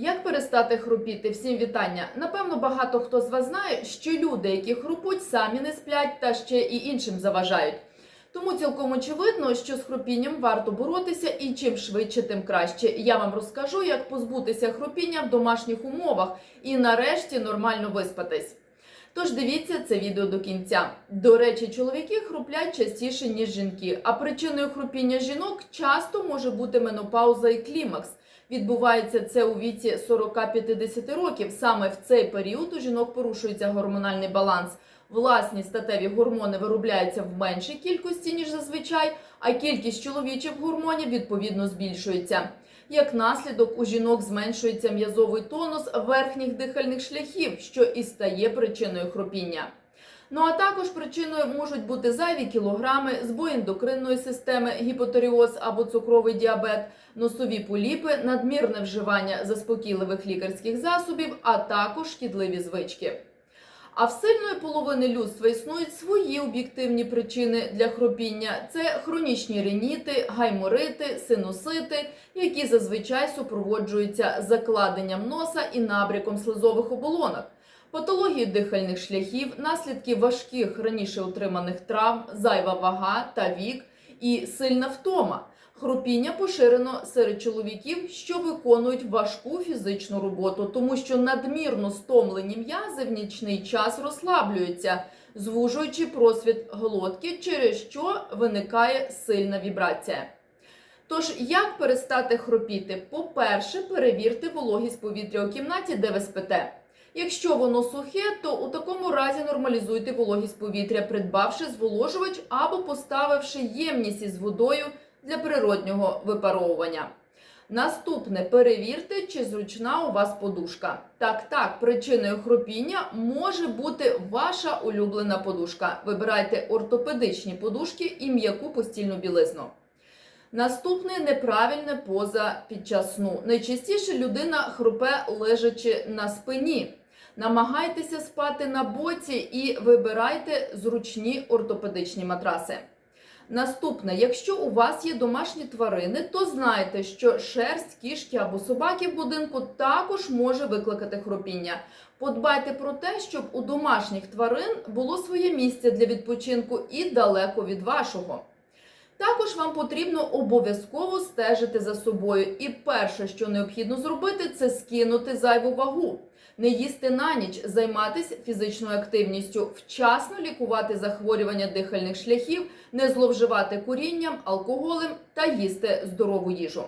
Як перестати хрупіти? Всім вітання. Напевно, багато хто з вас знає, що люди, які хрупуть, самі не сплять та ще і іншим заважають. Тому цілком очевидно, що з хропінням варто боротися і чим швидше, тим краще. Я вам розкажу, як позбутися хропіння в домашніх умовах і нарешті нормально виспатись. Тож дивіться це відео до кінця. До речі, чоловіки хруплять частіше, ніж жінки, а причиною хрупіння жінок часто може бути менопауза і клімакс. Відбувається це у віці 40-50 років. Саме в цей період у жінок порушується гормональний баланс. Власні статеві гормони виробляються в меншій кількості, ніж зазвичай, а кількість чоловічих гормонів відповідно збільшується. Як наслідок, у жінок зменшується м'язовий тонус верхніх дихальних шляхів, що і стає причиною хропіння. Ну а також причиною можуть бути зайві кілограми, збой ендокринної системи, гіпотеріоз або цукровий діабет, носові поліпи, надмірне вживання заспокійливих лікарських засобів, а також шкідливі звички. А в сильної половини людства існують свої об'єктивні причини для хропіння: це хронічні реніти, гайморити, синусити, які зазвичай супроводжуються закладенням носа і набряком слизових оболонок. Патології дихальних шляхів, наслідки важких раніше отриманих травм, зайва вага та вік і сильна втома. Хропіння поширено серед чоловіків, що виконують важку фізичну роботу, тому що надмірно стомлені м'язи в нічний час розслаблюються, звужуючи просвіт глотки, через що виникає сильна вібрація. Тож, як перестати хропіти? По-перше, перевірте вологість повітря у кімнаті, де ви спите. Якщо воно сухе, то у такому разі нормалізуйте вологість повітря, придбавши зволожувач або поставивши ємність із водою для природнього випаровування. Наступне перевірте, чи зручна у вас подушка. Так, так, причиною хропіння може бути ваша улюблена подушка. Вибирайте ортопедичні подушки і м'яку постільну білизну. Наступне неправильна поза під час сну. Найчастіше людина хрупе лежачи на спині. Намагайтеся спати на боці і вибирайте зручні ортопедичні матраси. Наступне, якщо у вас є домашні тварини, то знайте, що шерсть, кішки або собаки в будинку також може викликати хропіння. Подбайте про те, щоб у домашніх тварин було своє місце для відпочинку і далеко від вашого. Також вам потрібно обов'язково стежити за собою. І перше, що необхідно зробити, це скинути зайву вагу, не їсти на ніч, займатися фізичною активністю, вчасно лікувати захворювання дихальних шляхів, не зловживати курінням, алкоголем та їсти здорову їжу.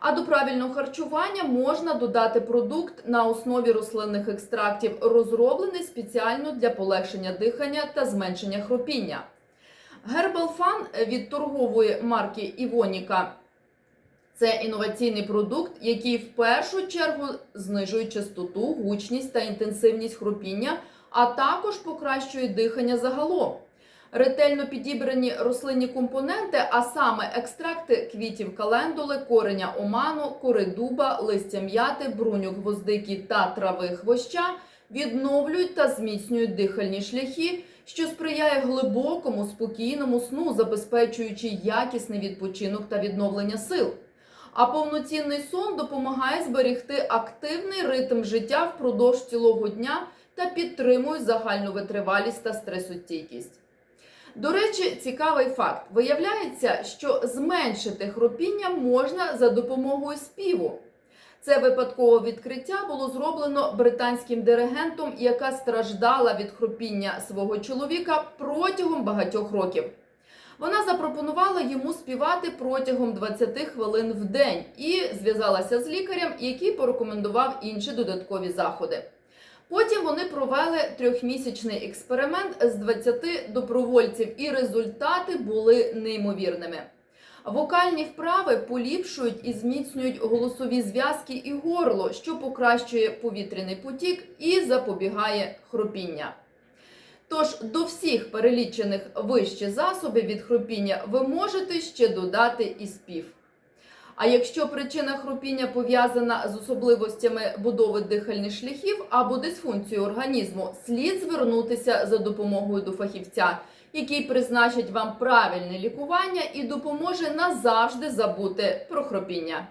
А до правильного харчування можна додати продукт на основі рослинних екстрактів, розроблений спеціально для полегшення дихання та зменшення хропіння. Гербалфан від торгової марки Івоніка це інноваційний продукт, який в першу чергу знижує частоту, гучність та інтенсивність хропіння, а також покращує дихання загалом. Ретельно підібрані рослинні компоненти, а саме екстракти квітів календули, кореня оману, кори дуба, листя м'яти, бруню гвоздики та трави хвоща, відновлюють та зміцнюють дихальні шляхи, що сприяє глибокому, спокійному сну, забезпечуючи якісний відпочинок та відновлення сил. А повноцінний сон допомагає зберегти активний ритм життя впродовж цілого дня та підтримує загальну витривалість та стресостійкість. До речі, цікавий факт: виявляється, що зменшити хропіння можна за допомогою співу. Це випадкове відкриття було зроблено британським диригентом, яка страждала від хропіння свого чоловіка протягом багатьох років. Вона запропонувала йому співати протягом 20 хвилин в день і зв'язалася з лікарем, який порекомендував інші додаткові заходи. Потім вони провели трьохмісячний експеримент з 20 добровольців, і результати були неймовірними. Вокальні вправи поліпшують і зміцнюють голосові зв'язки і горло, що покращує повітряний потік і запобігає хропіння. Тож до всіх перелічених вище засобів від хропіння ви можете ще додати і спів. А якщо причина хропіння пов'язана з особливостями будови дихальних шляхів або дисфункцією організму, слід звернутися за допомогою до фахівця, який призначить вам правильне лікування і допоможе назавжди забути про хропіння.